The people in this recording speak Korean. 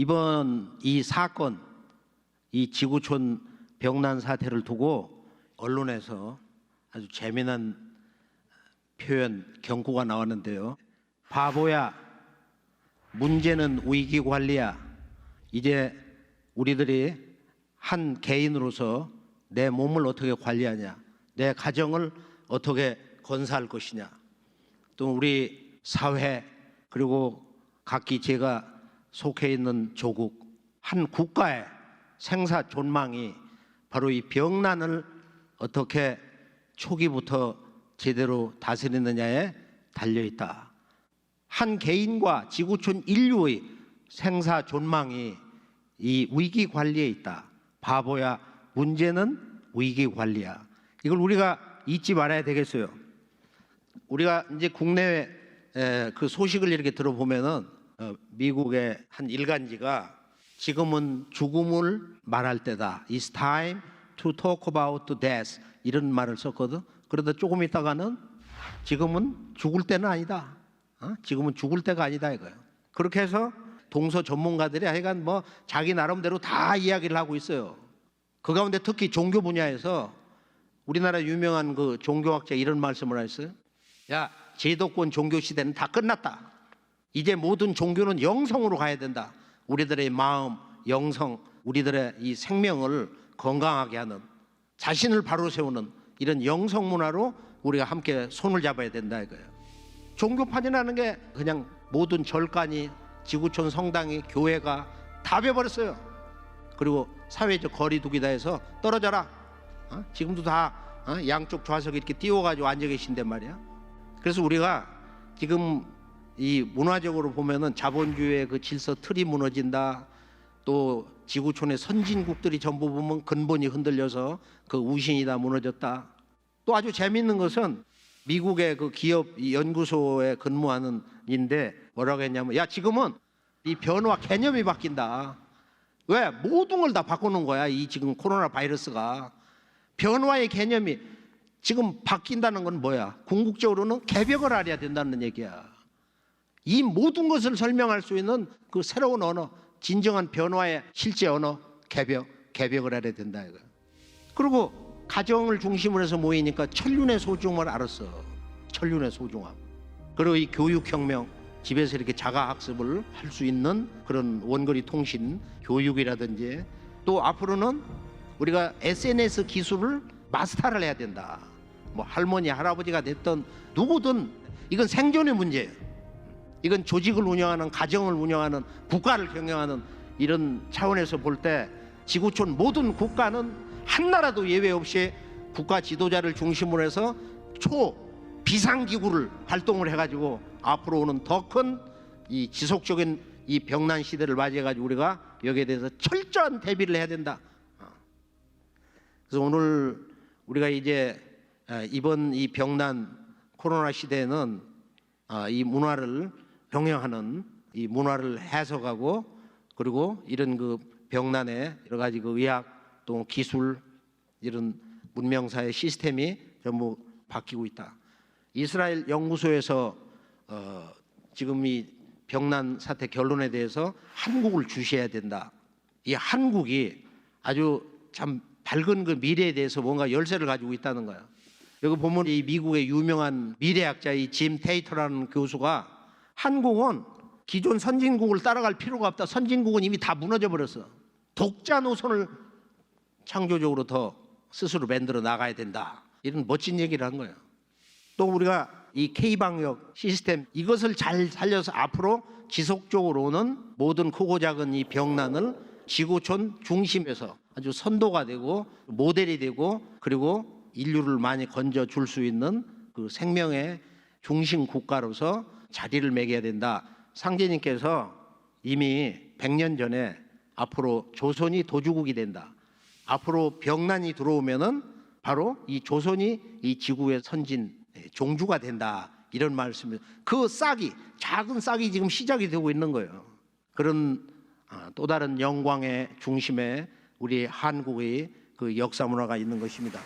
이번 이 사건, 이 지구촌 병난 사태를 두고 언론에서 아주 재미난 표현 경고가 나왔는데요. 바보야, 문제는 위기 관리야. 이제 우리들이 한 개인으로서 내 몸을 어떻게 관리하냐, 내 가정을 어떻게 건사할 것이냐, 또 우리 사회 그리고 각기 제가 속해 있는 조국 한 국가의 생사 존망이 바로 이 병난을 어떻게 초기부터 제대로 다스리느냐에 달려 있다. 한 개인과 지구촌 인류의 생사 존망이 이 위기 관리에 있다. 바보야, 문제는 위기 관리야. 이걸 우리가 잊지 말아야 되겠어요. 우리가 이제 국내에 에, 그 소식을 이렇게 들어보면은 어, 미국의 한 일간지가 지금은 죽음을 말할 때다. It's time to talk about death 이런 말을 썼거든. 그러다 조금 있다가는 지금은 죽을 때는 아니다. 어? 지금은 죽을 때가 아니다 이거예요. 그렇게 해서 동서 전문가들이 하여간 뭐 자기 나름대로 다 이야기를 하고 있어요. 그 가운데 특히 종교 분야에서 우리나라 유명한 그 종교학자 이런 말씀을 하셨어요. 야, 제도권 종교 시대는 다 끝났다. 이제 모든 종교는 영성으로 가야 된다. 우리들의 마음, 영성, 우리들의 이 생명을 건강하게 하는 자신을 바로 세우는 이런 영성 문화로 우리가 함께 손을 잡아야 된다 이거예요. 종교판이라는 게 그냥 모든 절간이 지구촌 성당이 교회가 다 베버렸어요. 그리고 사회적 거리두기다 해서 떨어져라. 어? 지금도 다 어? 양쪽 좌석에 이렇게 띄워가지고 앉아 계신단 말이야. 그래서 우리가 지금 이 문화적으로 보면은 자본주의의 그 질서 틀이 무너진다. 또 지구촌의 선진국들이 전부 보면 근본이 흔들려서 그 우신이 다 무너졌다. 또 아주 재밌는 것은 미국의 그 기업 이 연구소에 근무하는 인데 뭐라고 했냐면 야 지금은 이 변화 개념이 바뀐다. 왜 모든 걸 다 바꾸는 거야 이 지금 코로나 바이러스가 변화의 개념이 지금 바뀐다는 건 뭐야? 궁극적으로는 개벽을 알아야 된다는 얘기야. 이 모든 것을 설명할 수 있는 그 새로운 언어, 진정한 변화의 실제 언어, 개벽, 개벽을 알아야 된다 이거. 그리고 가정을 중심으로 해서 모이니까 천륜의 소중함을 알았어. 천륜의 소중함. 그리고 이 교육혁명, 집에서 이렇게 자가 학습을 할 수 있는 그런 원거리 통신 교육이라든지 또 앞으로는 우리가 SNS 기술을 마스터를 해야 된다. 뭐 할머니, 할아버지가 됐던 누구든 이건 생존의 문제예요. 이건 조직을 운영하는 가정을 운영하는 국가를 경영하는 이런 차원에서 볼 때 지구촌 모든 국가는 한 나라도 예외 없이 국가 지도자를 중심으로 해서 초 비상 기구를 활동을 해가지고 앞으로 오는 더 큰 이 지속적인 이 병난 시대를 맞이해가지고 우리가 여기에 대해서 철저한 대비를 해야 된다. 어. 그래서 오늘 우리가 이제 에, 이번 이 병난 코로나 시대에는 아, 이 문화를 병행하는 이 문화를 해석하고 그리고 이런 그 병난의 여러 가지 그 의학 또 기술 이런 문명사의 시스템이 전부 바뀌고 있다. 이스라엘 연구소에서 어, 지금 이 병난 사태 결론에 대해서 한국을 주시해야 된다. 이 한국이 아주 참 밝은 그 미래에 대해서 뭔가 열쇠를 가지고 있다는 거야. 여기 보면 이 미국의 유명한 미래학자 이 짐 테이터라는 교수가 한국은 기존 선진국을 따라갈 필요가 없다. 선진국은 이미 다 무너져 버렸어. 독자 노선을 창조적으로 더 스스로 만들어 나가야 된다. 이런 멋진 얘기를 한 거예요. 또 우리가 이 K방역 시스템 이것을 잘 살려서 앞으로 지속적으로는 모든 크고 작은 이 병난을 지구촌 중심에서 아주 선도가 되고 모델이 되고 그리고 인류를 많이 건져 줄 수 있는 그 생명의 중심 국가로서 자리를 매겨야 된다. 상제님께서 이미 100년 전에 앞으로 조선이 도주국이 된다. 앞으로 병난이 들어오면은 바로 이 조선이 이 지구의 선진 종주가 된다. 이런 말씀을 그 싹이 작은 싹이 지금 시작이 되고 있는 거예요. 그런 아, 또 다른 영광의 중심에 우리 한국의 그 역사 문화가 있는 것입니다.